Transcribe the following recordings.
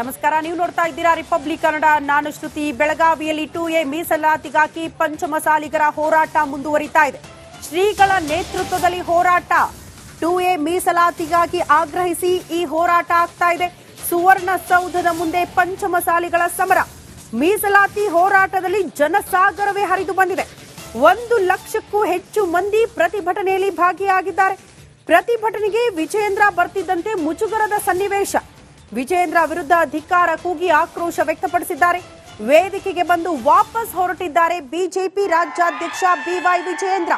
ನಮಸ್ಕಾರ. ನೀವು ನೋಡ್ತಾ ಇದ್ದೀರಾ ರಿಪಬ್ಲಿಕ್ ಕನ್ನಡ. ನಾನು ಶ್ರುತಿ. ಬೆಳಗಾವಿಯಲ್ಲಿ ಟು ಎ ಮೀಸಲಾತಿಗಾಗಿ ಪಂಚಮಸಾಲಿಗರ ಹೋರಾಟ ಮುಂದುವರಿತಾ ಇದೆ. ಶ್ರೀಗಳ ನೇತೃತ್ವದಲ್ಲಿ ಹೋರಾಟ. ಟು ಎ ಮೀಸಲಾತಿಗಾಗಿ ಆಗ್ರಹಿಸಿ ಈ ಹೋರಾಟ ಆಗ್ತಾ ಇದೆ. ಸುವರ್ಣ ಸೌಧದ ಮುಂದೆ ಪಂಚಮಸಾಲಿಗಳ ಸಮರ. ಮೀಸಲಾತಿ ಹೋರಾಟದಲ್ಲಿ ಜನಸಾಗರವೇ ಹರಿದು ಬಂದಿದೆ. ಒಂದು ಲಕ್ಷಕ್ಕೂ ಹೆಚ್ಚು ಮಂದಿ ಪ್ರತಿಭಟನೆಯಲ್ಲಿ ಭಾಗಿಯಾಗಿದ್ದಾರೆ. ಪ್ರತಿಭಟನೆಗೆ ವಿಜಯೇಂದ್ರ ಬರ್ತಿದ್ದಂತೆ ಮುಜುಗರದ ಸನ್ನಿವೇಶ. ವಿಜಯೇಂದ್ರ ವಿರುದ್ಧ ಧಿಕ್ಕಾರ ಕೂಗಿ ಆಕ್ರೋಶ ವ್ಯಕ್ತಪಡಿಸಿದ್ದಾರೆ. ವೇದಿಕೆಗೆ ಬಂದು ವಾಪಸ್ ಹೊರಟಿದ್ದಾರೆ ಬಿಜೆಪಿ ರಾಜ್ಯಾಧ್ಯಕ್ಷ ಬಿವೈ ವಿಜಯೇಂದ್ರ.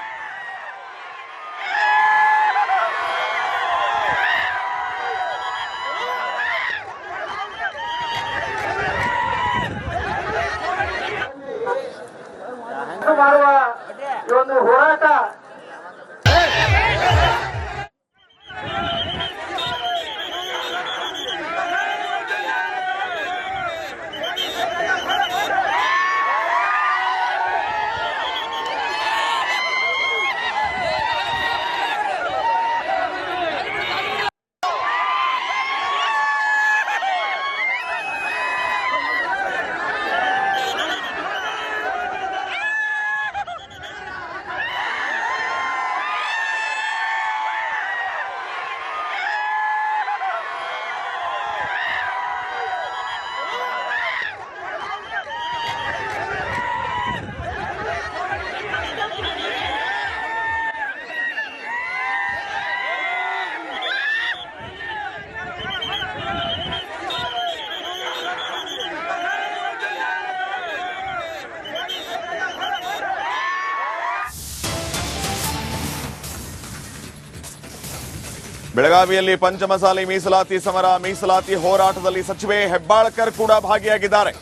ಬೆಳಗಾವಿಯಲ್ಲಿ ಪಂಚಮಸಾಲಿ ಮೀಸಲಾತಿ ಸಮರ, ಮೀಸಲಾತಿ ಹೋರಾಟದಲ್ಲಿ ಸಚಿವೆ ಹೆಬ್ಬಾಳ್ಕರ್ ಕೂಡ ಭಾಗಿಯಾಗಿದ್ದಾರೆ.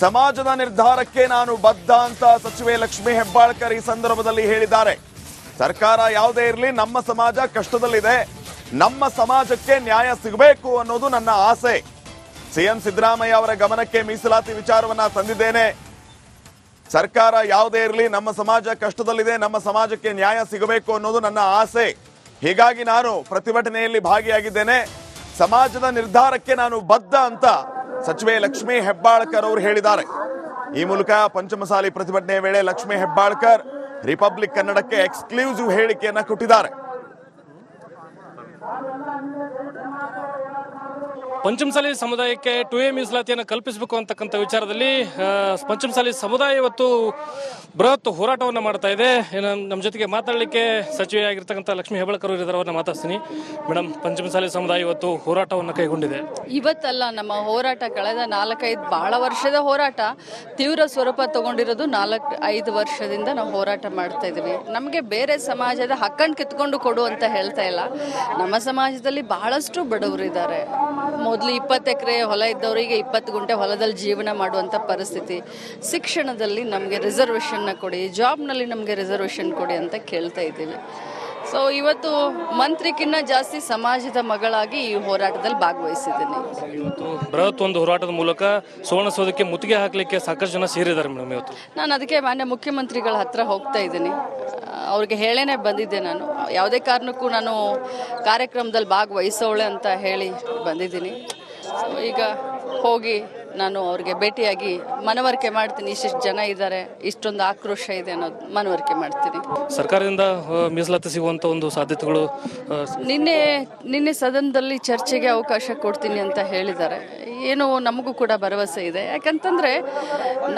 ಸಮಾಜದ ನಿರ್ಧಾರಕ್ಕೆ ನಾನು ಬದ್ಧ ಅಂತ ಸಚಿವೆ ಲಕ್ಷ್ಮೀ ಹೆಬ್ಬಾಳ್ಕರ್ ಈ ಸಂದರ್ಭದಲ್ಲಿ ಹೇಳಿದ್ದಾರೆ. ಸರ್ಕಾರ ಯಾವುದೇ ಇರಲಿ, ನಮ್ಮ ಸಮಾಜ ಕಷ್ಟದಲ್ಲಿದೆ. ನಮ್ಮ ಸಮಾಜಕ್ಕೆ ನ್ಯಾಯ ಸಿಗಬೇಕು ಅನ್ನೋದು ನನ್ನ ಆಸೆ. ಸಿಎಂ ಸಿದ್ದರಾಮಯ್ಯ ಅವರ ಗಮನಕ್ಕೆ ಮೀಸಲಾತಿ ವಿಚಾರವನ್ನ ತಂದಿದ್ದೇನೆ. ಸರ್ಕಾರ ಯಾವುದೇ ಇರಲಿ, ನಮ್ಮ ಸಮಾಜ ಕಷ್ಟದಲ್ಲಿದೆ, ನಮ್ಮ ಸಮಾಜಕ್ಕೆ ನ್ಯಾಯ ಸಿಗಬೇಕು ಅನ್ನೋದು ನನ್ನ ಆಸೆ. ಹೀಗಾಗಿ ನಾನು ಪ್ರತಿಭಟನೆಯಲ್ಲಿ ಭಾಗಿಯಾಗಿದ್ದೇನೆ. ಸಮಾಜದ ನಿರ್ಧಾರಕ್ಕೆ ನಾನು ಬದ್ಧ ಅಂತ ಸಚಿವೆ ಲಕ್ಷ್ಮೀ ಹೆಬ್ಬಾಳ್ಕರ್ ಅವರು ಹೇಳಿದ್ದಾರೆ. ಈ ಮೂಲಕ ಪಂಚಮಸಾಲಿ ಪ್ರತಿಭಟನೆಯ ವೇಳೆ ಲಕ್ಷ್ಮೀ ಹೆಬ್ಬಾಳ್ಕರ್ ರಿಪಬ್ಲಿಕ್ ಕನ್ನಡಕ್ಕೆ ಎಕ್ಸ್ಕ್ಲೂಸಿವ್ ಹೇಳಿಕೆಯನ್ನ ಕೊಟ್ಟಿದ್ದಾರೆ. ಪಂಚಮಸಾಲಿ ಸಮುದಾಯಕ್ಕೆ ಟು ಎ ಮೀಸಲಾತಿಯನ್ನು ಕಲ್ಪಿಸಬೇಕು ಅಂತಕ್ಕಂಥ ವಿಚಾರದಲ್ಲಿ ಪಂಚಮಸಾಲಿ ಸಮುದಾಯ ಇವತ್ತು ಬೃಹತ್ ಹೋರಾಟವನ್ನು ಮಾಡ್ತಾ ಇದೆ. ನಮ್ಮ ಜೊತೆಗೆ ಮಾತಾಡಲಿಕ್ಕೆ ಸಚಿವೆ ಆಗಿರ್ತಕ್ಕಂಥ ಲಕ್ಷ್ಮೀ ಹೆಬ್ಬಾಳ್ಕರ್ ಇದ್ದಾರೆ ಅವ್ರನ್ನ ಮಾತಾಡ್ತೀನಿ ಮೇಡಮ್ ಪಂಚಮಸಾಲಿ ಸಮುದಾಯ ಇವತ್ತು ಹೋರಾಟವನ್ನು ಕೈಗೊಂಡಿದೆ. ಇವತ್ತಲ್ಲ ನಮ್ಮ ಹೋರಾಟ ಕಳೆದ ನಾಲ್ಕೈದು, ಬಹಳ ವರ್ಷದ ಹೋರಾಟ. ತೀವ್ರ ಸ್ವರೂಪ ತಗೊಂಡಿರೋದು ನಾಲ್ಕು, ಐದು ವರ್ಷದಿಂದ ನಾವು ಹೋರಾಟ ಮಾಡ್ತಾ ಇದ್ದೀವಿ ನಮಗೆ ಬೇರೆ ಸಮಾಜದ ಹಕ್ಕನ್ನು ಕಿತ್ಕೊಂಡು ಕೊಡು ಅಂತ ಹೇಳ್ತಾ ಇಲ್ಲ. ನಮ್ಮ ಸಮಾಜದಲ್ಲಿ ಬಹಳಷ್ಟು ಬಡವರು ಇದ್ದಾರೆ ಮೊದಲು ಇಪ್ಪತ್ತು ಎಕರೆ ಹೊಲ ಇದ್ದವರಿಗೆ ಇಪ್ಪತ್ತು ಗುಂಟೆ ಹೊಲದಲ್ಲಿ ಜೀವನ ಮಾಡುವಂಥ ಪರಿಸ್ಥಿತಿ. ಶಿಕ್ಷಣದಲ್ಲಿ ನಮಗೆ ರಿಸರ್ವೇಷನ್ನ ಕೊಡಿ ಜಾಬ್ನಲ್ಲಿ ನಮಗೆ ರಿಸರ್ವೇಷನ್ ಕೊಡಿ ಅಂತ ಕೇಳ್ತಾ ಇದ್ದೀವಿ. ಸೊ ಇವತ್ತು ಮಂತ್ರಿಕ್ಕಿನ್ನ ಜಾಸ್ತಿ ಸಮಾಜದ ಮಗಳಾಗಿ ಈ ಹೋರಾಟದಲ್ಲಿ ಭಾಗವಹಿಸಿದ್ದೀನಿ. ಇವತ್ತು ಬೃಹತ್ ಒಂದು ಹೋರಾಟದ ಮೂಲಕ ಸುವರ್ಣಸೌಧಕ್ಕೆ ಮುತ್ತಿಗೆ ಹಾಕಲಿಕ್ಕೆ ಸಾಕಷ್ಟು ಜನ ಸೇರಿದ್ದಾರೆ ಮೇಡಮ್ ಇವತ್ತು. ನಾನು ಅದಕ್ಕೆ ಮಾನ್ಯ ಮುಖ್ಯಮಂತ್ರಿಗಳ ಹತ್ರ ಹೋಗ್ತಾ ಇದ್ದೀನಿ. ಅವ್ರಿಗೆ ಹೇಳೇನೆ ಬಂದಿದ್ದೆ ನಾನು. ಯಾವುದೇ ಕಾರಣಕ್ಕೂ ನಾನು ಕಾರ್ಯಕ್ರಮದಲ್ಲಿ ಭಾಗವಹಿಸೋಳೆ ಅಂತ ಹೇಳಿ ಬಂದಿದ್ದೀನಿ. ಸೊ ಈಗ ಹೋಗಿ ನಾನು ಅವ್ರಿಗೆ ಭೇಟಿಯಾಗಿ ಮನವರಿಕೆ ಮಾಡ್ತೀನಿ ಇಷ್ಟಿಷ್ಟು ಜನ ಇದ್ದಾರೆ ಇಷ್ಟೊಂದು ಆಕ್ರೋಶ ಇದೆ ಅನ್ನೋದು ಮನವರಿಕೆ ಮಾಡ್ತೀನಿ. ಸರ್ಕಾರದಿಂದ ಮೀಸಲಾತಿ ಸಿಗುವಂತ ಒಂದು ಸಾಧ್ಯತೆಗಳು ನಿನ್ನೆ ನಿನ್ನೆ ಸದನದಲ್ಲಿ ಚರ್ಚೆಗೆ ಅವಕಾಶ ಕೊಡ್ತೀನಿ ಅಂತ ಹೇಳಿದ್ದಾರೆ. ಏನು ನಮಗೂ ಕೂಡ ಭರವಸೆ ಇದೆ. ಯಾಕಂತಂದ್ರೆ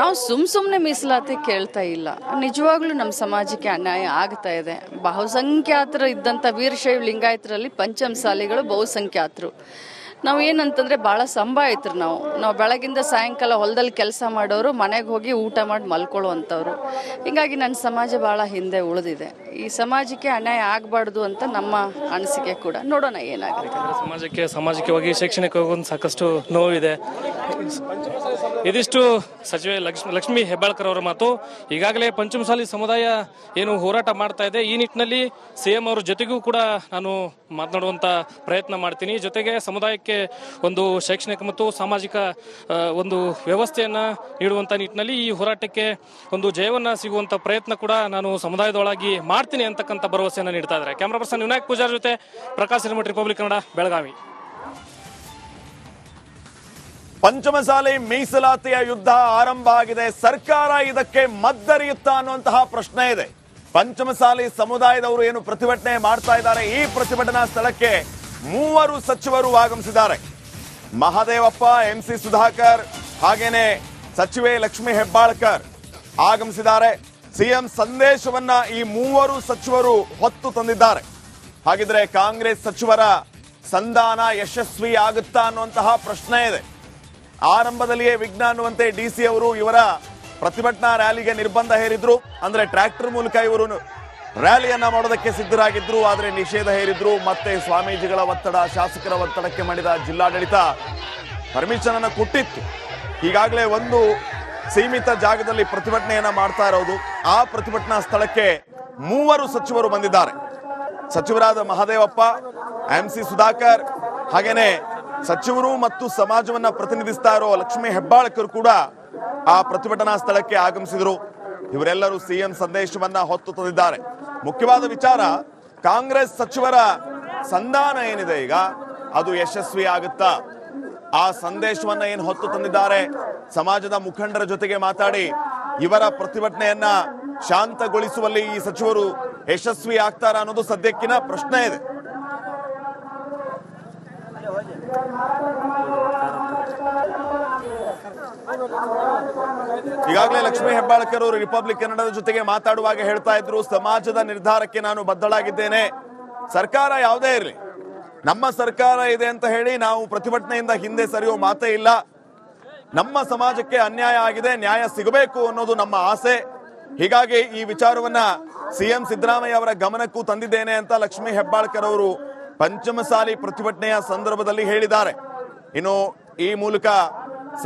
ನಾವು ಸುಮ್ ಸುಮ್ಮನೆ ಮೀಸಲಾತಿ ಕೇಳ್ತಾ ಇಲ್ಲ. ನಿಜವಾಗ್ಲೂ ನಮ್ಮ ಸಮಾಜಕ್ಕೆ ಅನ್ಯಾಯ ಆಗ್ತಾ ಇದೆ. ಬಹುಸಂಖ್ಯಾತರು ಇದ್ದಂಥ ವೀರಶೈವ ಲಿಂಗಾಯತರಲ್ಲಿ ಪಂಚಮಸಾಲಿಗಳು ಬಹುಸಂಖ್ಯಾತರು. ನಾವು ಏನಂತಂದ್ರೆ ಭಾಳ ಸಂಭಾಯಿತ್ರು ನಾವು. ನಾವು ಬೆಳಗಿಂದ ಸಾಯಂಕಾಲ ಹೊಲದಲ್ಲಿ ಕೆಲಸ ಮಾಡೋರು, ಮನೆಗೆ ಹೋಗಿ ಊಟ ಮಾಡಿ ಮಲ್ಕೊಳ್ಳುವಂಥವ್ರು. ಹಿಂಗಾಗಿ ನನ್ನ ಸಮಾಜ ಭಾಳ ಹಿಂದೆ ಉಳಿದಿದೆ. ಈ ಸಮಾಜಕ್ಕೆ ಅನ್ಯಾಯ ಆಗಬಾರ್ದು ಅಂತ ನಮ್ಮ ಅನಿಸಿಕೆ ಕೂಡ. ನೋಡೋಣ ಏನಾಗುತ್ತೆ. ಸಮಾಜಕ್ಕೆ ಸಾಮಾಜಿಕವಾಗಿ ಶೈಕ್ಷಣಿಕವಾಗಿ ಒಂದು ಸಾಕಷ್ಟು ನೋವಿದೆ. ಇದಿಷ್ಟು ಸಚಿವೆ ಲಕ್ಷ್ಮಿ ಲಕ್ಷ್ಮಿ ಹೆಬ್ಬಾಳ್ಕರ್ ಅವರ ಮಾತು. ಈಗಾಗಲೇ ಪಂಚಮಸಾಲಿ ಸಮುದಾಯ ಏನು ಹೋರಾಟ ಮಾಡ್ತಾ ಇದೆ. ಈ ನಿಟ್ಟಿನಲ್ಲಿ ಸಿಎಂ ಅವರ ಜೊತೆಗೂ ಕೂಡ ನಾನು ಮಾತನಾಡುವಂತ ಪ್ರಯತ್ನ ಮಾಡ್ತೀನಿ. ಜೊತೆಗೆ ಸಮುದಾಯಕ್ಕೆ ಒಂದು ಶೈಕ್ಷಣಿಕ ಮತ್ತು ಸಾಮಾಜಿಕ ಒಂದು ವ್ಯವಸ್ಥೆಯನ್ನ ನೀಡುವಂತ ನಿಟ್ಟಿನಲ್ಲಿ ಈ ಹೋರಾಟಕ್ಕೆ ಒಂದು ಜಯವನ್ನ ಸಿಗುವಂತ ಪ್ರಯತ್ನ ಕೂಡ ನಾನು ಸಮುದಾಯದೊಳಗಾಗಿ ಮಾಡ್ತೀನಿ ಅಂತಕ್ಕಂಥ ಭರವಸೆಯನ್ನು ನೀಡ್ತಾ ಇದ್ದಾರೆ. ಕ್ಯಾಮ್ರಾ ಪರ್ಸನ್ ವಿನಾಯಕ್ ಪೂಜಾರ್ ಜೊತೆ ಪ್ರಕಾಶ್ ಹಿರಮಠ್ ರಿಪಬ್ಲಿಕ್ ಕನ್ನಡ, ಬೆಳಗಾವಿ. ಪಂಚಮಸಾಲಿ ಮೀಸಲಾತಿಯ ಯುದ್ಧ ಆರಂಭ ಆಗಿದೆ. ಸರ್ಕಾರ ಇದಕ್ಕೆ ಮದ್ದರಿಯುತ್ತಾ ಅನ್ನುವಂತಹ ಪ್ರಶ್ನೆ ಇದೆ. ಪಂಚಮಸಾಲಿ ಸಮುದಾಯದವರು ಏನು ಪ್ರತಿಭಟನೆ ಮಾಡ್ತಾ ಇದ್ದಾರೆ? ಈ ಪ್ರತಿಭಟನಾ ಸ್ಥಳಕ್ಕೆ ಮೂವರು ಸಚಿವರು ಆಗಮಿಸಿದ್ದಾರೆ. ಮಹಾದೇವಪ್ಪ, ಎಂ ಸಿ ಸುಧಾಕರ್, ಹಾಗೇನೆ ಸಚಿವೆ ಲಕ್ಷ್ಮಿ ಹೆಬ್ಬಾಳ್ಕರ್ ಆಗಮಿಸಿದ್ದಾರೆ. ಸಿಎಂ ಸಂದೇಶವನ್ನ ಈ ಮೂವರು ಸಚಿವರು ಹೊತ್ತು ತಂದಿದ್ದಾರೆ. ಹಾಗಿದ್ರೆ ಕಾಂಗ್ರೆಸ್ ಸಚಿವರ ಸಂಧಾನ ಯಶಸ್ವಿ ಆಗುತ್ತಾ ಅನ್ನುವಂತಹ ಪ್ರಶ್ನೆ ಇದೆ. ಆರಂಭದಲ್ಲಿಯೇ ವಿಘ್ನ ಅನ್ನುವಂತೆ ಡಿ ಸಿ ಅವರು ಇವರ ಪ್ರತಿಭಟನಾ ರ್ಯಾಲಿಗೆ ನಿರ್ಬಂಧ ಹೇರಿದ್ರು. ಅಂದ್ರೆ ಟ್ರ್ಯಾಕ್ಟರ್ ಮೂಲಕ ಇವರು ರ್ಯಾಲಿಯನ್ನ ಮಾಡೋದಕ್ಕೆ ಸಿದ್ಧರಾಗಿದ್ರು, ಆದರೆ ನಿಷೇಧ ಹೇರಿದ್ರು. ಮತ್ತೆ ಸ್ವಾಮೀಜಿಗಳ ಒತ್ತಡ, ಶಾಸಕರ ಒತ್ತಡಕ್ಕೆ ಮಾಡಿದ ಜಿಲ್ಲಾಡಳಿತ ಪರ್ಮಿಷನ್ ಅನ್ನು ಕೊಟ್ಟಿತ್ತು. ಈಗಾಗಲೇ ಒಂದು ಸೀಮಿತ ಜಾಗದಲ್ಲಿ ಪ್ರತಿಭಟನೆಯನ್ನ ಮಾಡ್ತಾ ಇರೋದು. ಆ ಪ್ರತಿಭಟನಾ ಸ್ಥಳಕ್ಕೆ ಮೂವರು ಸಚಿವರು ಬಂದಿದ್ದಾರೆ. ಸಚಿವರಾದ ಮಹಾದೇವಪ್ಪ, ಎಂ ಸಿ ಸುಧಾಕರ್, ಹಾಗೇನೆ ಸಚಿವರು ಮತ್ತು ಸಮಾಜವನ್ನ ಪ್ರತಿನಿಧಿಸ್ತಾ ಇರೋ ಲಕ್ಷ್ಮೀ ಹೆಬ್ಬಾಳ್ಕರ್ ಕೂಡ ಆ ಪ್ರತಿಭಟನಾ ಸ್ಥಳಕ್ಕೆ ಆಗಮಿಸಿದರು. ಇವರೆಲ್ಲರೂ ಸಿಎಂ ಸಂದೇಶವನ್ನ ಹೊತ್ತು ತಂದಿದ್ದಾರೆ. ಮುಖ್ಯವಾದ ವಿಚಾರ, ಕಾಂಗ್ರೆಸ್ ಸಚಿವರ ಸಂಧಾನ ಏನಿದೆ ಈಗ? ಅದು ಯಶಸ್ವಿ ಆಗುತ್ತಾ ಆ ಸಂದೇಶವನ್ನ ಏನು ಹೊತ್ತು ತಂದಿದ್ದಾರೆ? ಸಮಾಜದ ಮುಖಂಡರ ಜೊತೆಗೆ ಮಾತಾಡಿ. ಇವರ ಪ್ರತಿಭಟನೆಯನ್ನ ಶಾಂತಗೊಳಿಸುವಲ್ಲಿ ಈ ಸಚಿವರು ಯಶಸ್ವಿ ಆಗ್ತಾರ ಅನ್ನೋದು ಸದ್ಯಕ್ಕಿನ ಪ್ರಶ್ನೆ ಇದೆ. ಈಗಾಗಲೇ ಲಕ್ಷ್ಮೀ ಹೆಬ್ಬಾಳ್ಕರ್ ಅವರು ರಿಪಬ್ಲಿಕ್ ಕನ್ನಡದ ಜೊತೆಗೆ ಮಾತಾಡುವಾಗ ಹೇಳ್ತಾ ಇದ್ರು, ಸಮಾಜದ ನಿರ್ಧಾರಕ್ಕೆ ನಾನು ಬದ್ಧಳಾಗಿದ್ದೇನೆ. ಸರ್ಕಾರ ಯಾವುದೇ ಇರಲಿ. ನಮ್ಮ ಸರ್ಕಾರ ಇದೆ ಅಂತ ಹೇಳಿ ನಾವು ಪ್ರತಿಭಟನೆಯಿಂದ ಹಿಂದೆ ಸರಿಯೋ ಮಾತೇ ಇಲ್ಲ. ನಮ್ಮ ಸಮಾಜಕ್ಕೆ ಅನ್ಯಾಯ ಆಗಿದೆ, ನ್ಯಾಯ ಸಿಗಬೇಕು ಅನ್ನೋದು ನಮ್ಮ ಆಸೆ. ಹೀಗಾಗಿ ಈ ವಿಚಾರವನ್ನ ಸಿಎಂ ಸಿದ್ದರಾಮಯ್ಯ ಅವರ ಗಮನಕ್ಕೂ ತಂದಿದ್ದೇನೆ ಅಂತ ಲಕ್ಷ್ಮೀ ಹೆಬ್ಬಾಳ್ಕರ್ ಅವರು ಪಂಚಮಸಾಲಿ ಪ್ರತಿಭಟನೆಯ ಸಂದರ್ಭದಲ್ಲಿ ಹೇಳಿದ್ದಾರೆ. ಇನ್ನು ಈ ಮೂಲಕ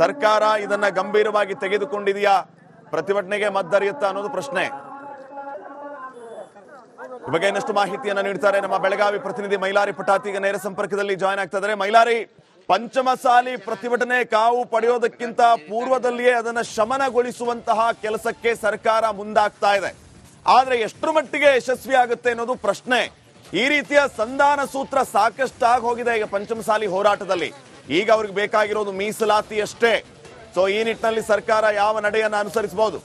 ಸರ್ಕಾರ ಇದನ್ನ ಗಂಭೀರವಾಗಿ ತೆಗೆದುಕೊಂಡಿದೆಯಾ, ಪ್ರತಿಭಟನೆಗೆ ಮದ್ದರಿಯುತ್ತಾ ಅನ್ನೋದು ಪ್ರಶ್ನೆ. ಈ ಬಗ್ಗೆ ಇನ್ನಷ್ಟು ಮಾಹಿತಿಯನ್ನ ನೀಡ್ತಾರೆ. ನಮ್ಮ ಬೆಳಗಾವಿ ಪ್ರತಿನಿಧಿ ಮೈಲಾರಿ ಪಟಾತಿ ನೇರ ಸಂಪರ್ಕದಲ್ಲಿ ಜಾಯ್ನ್ ಆಗ್ತಾ ಇದ್ದಾರೆ ಮೈಲಾರಿ, ಪಂಚಮಸಾಲಿ ಪ್ರತಿಭಟನೆ ಕಾವು ಪಡೆಯೋದಕ್ಕಿಂತ ಪೂರ್ವದಲ್ಲಿಯೇ ಅದನ್ನ ಶಮನಗೊಳಿಸುವಂತಹ ಕೆಲಸಕ್ಕೆ ಸರ್ಕಾರ ಮುಂದಾಗ್ತಾ ಇದೆ. ಆದ್ರೆ ಎಷ್ಟು ಮಟ್ಟಿಗೆ ಯಶಸ್ವಿ ಆಗುತ್ತೆ ಅನ್ನೋದು ಪ್ರಶ್ನೆ. ಈ ರೀತಿಯ ಸಂಧಾನ ಸೂತ್ರ ಸಾಕಷ್ಟಾಗಿ ಹೋಗಿದೆ ಈಗ ಪಂಚಮಸಾಲಿ ಹೋರಾಟದಲ್ಲಿ. ಈಗ ಅವ್ರಿಗೆ ಬೇಕಾಗಿರೋದು ಮೀಸಲಾತಿ ಅಷ್ಟೇ. ಸೊ ಈ ನಿಟ್ಟಿನಲ್ಲಿ ಸರ್ಕಾರ ಯಾವ ನಡೆಯನ್ನ ಅನುಸರಿಸಬಹುದು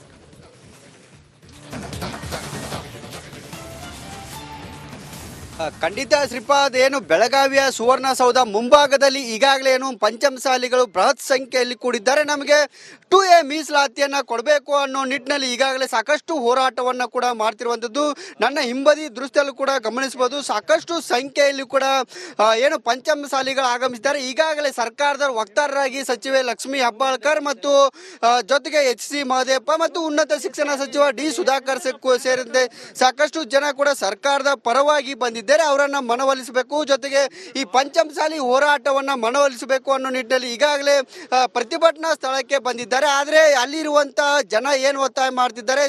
ಖಂಡಿತ ಶ್ರೀಪಾದ್ ಏನು ಬೆಳಗಾವಿಯ ಸುವರ್ಣಸೌಧ ಮುಂಭಾಗದಲ್ಲಿ ಈಗಾಗಲೇ ಏನು ಪಂಚಮಸಾಲಿಗಳು ಬೃಹತ್ ಸಂಖ್ಯೆಯಲ್ಲಿ ಕೂಡಿದ್ದಾರೆ. ನಮಗೆ ಟು ಎ ಮೀಸಲಾತಿಯನ್ನು ಕೊಡಬೇಕು ಅನ್ನೋ ನಿಟ್ಟಿನಲ್ಲಿ ಈಗಾಗಲೇ ಸಾಕಷ್ಟು ಹೋರಾಟವನ್ನು ಕೂಡ ಮಾಡ್ತಿರುವಂಥದ್ದು. ನನ್ನ ಹಿಂಬದಿ ದೃಷ್ಟಿಯಲ್ಲೂ ಕೂಡ ಗಮನಿಸಬಹುದು. ಸಾಕಷ್ಟು ಸಂಖ್ಯೆಯಲ್ಲಿ ಕೂಡ ಏನು ಪಂಚಮಸಾಲಿಗಳು ಆಗಮಿಸಿದ್ದಾರೆ. ಈಗಾಗಲೇ ಸರ್ಕಾರದ ವಕ್ತಾರರಾಗಿ ಸಚಿವೆ ಲಕ್ಷ್ಮಿ ಹೆಬ್ಬಾಳ್ಕರ್ ಮತ್ತು ಜೊತೆಗೆ ಎಚ್ ಸಿ ಮಹದೇವಪ್ಪ ಮತ್ತು ಉನ್ನತ ಶಿಕ್ಷಣ ಸಚಿವ ಡಿ ಸುಧಾಕರ್ ಸೇರಿದಂತೆ ಸಾಕಷ್ಟು ಜನ ಕೂಡ ಸರ್ಕಾರದ ಪರವಾಗಿ ಬಂದಿದ್ದಾರೆ. ಅವರನ್ನ ಮನವೊಲಿಸಬೇಕು. ಜೊತೆಗೆ ಈ ಪಂಚಮಸಾಲಿ ಹೋರಾಟವನ್ನು ಮನವೊಲಿಸಬೇಕು ಅನ್ನೋ ನಿಟ್ಟಿನಲ್ಲಿ ಈಗಾಗಲೇ ಪ್ರತಿಭಟನಾ ಸ್ಥಳಕ್ಕೆ ಬಂದಿದ್ದಾರೆ. ಆದರೆ ಅಲ್ಲಿರುವಂತ ಜನ ಏನು ಒತ್ತಾಯ ಮಾಡ್ತಿದ್ದಾರೆ?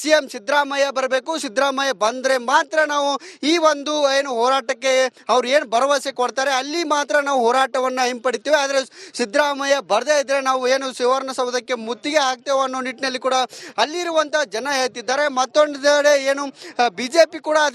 ಸಿ ಎಂ ಸಿದ್ದರಾಮಯ್ಯ ಬರಬೇಕು. ಸಿದ್ದರಾಮಯ್ಯ ಬಂದರೆ ಮಾತ್ರ ನಾವು ಈ ಒಂದು, ಏನು, ಹೋರಾಟಕ್ಕೆ ಅವ್ರು ಏನು ಭರವಸೆ ಕೊಡ್ತಾರೆ? ಅಲ್ಲಿ ಮಾತ್ರ ನಾವು ಹೋರಾಟವನ್ನು ಹಿಂಪಡಿತೀವಿ. ಆದರೆ ಸಿದ್ದರಾಮಯ್ಯ ಬರದೇ ಇದ್ರೆ ನಾವು ಏನು ಸುವರ್ಣಸೌಧಕ್ಕೆ ಮುತ್ತಿಗೆ ಹಾಕ್ತೇವೆ ಅನ್ನೋ ನಿಟ್ಟಿನಲ್ಲಿ ಕೂಡ ಅಲ್ಲಿರುವಂಥ ಜನ ಹೇಳ್ತಿದ್ದಾರೆ. ಮತ್ತೊಂದು ಕಡೆ ಏನು ಬಿಜೆಪಿ ಕೂಡ ಅದಕ್ಕೆ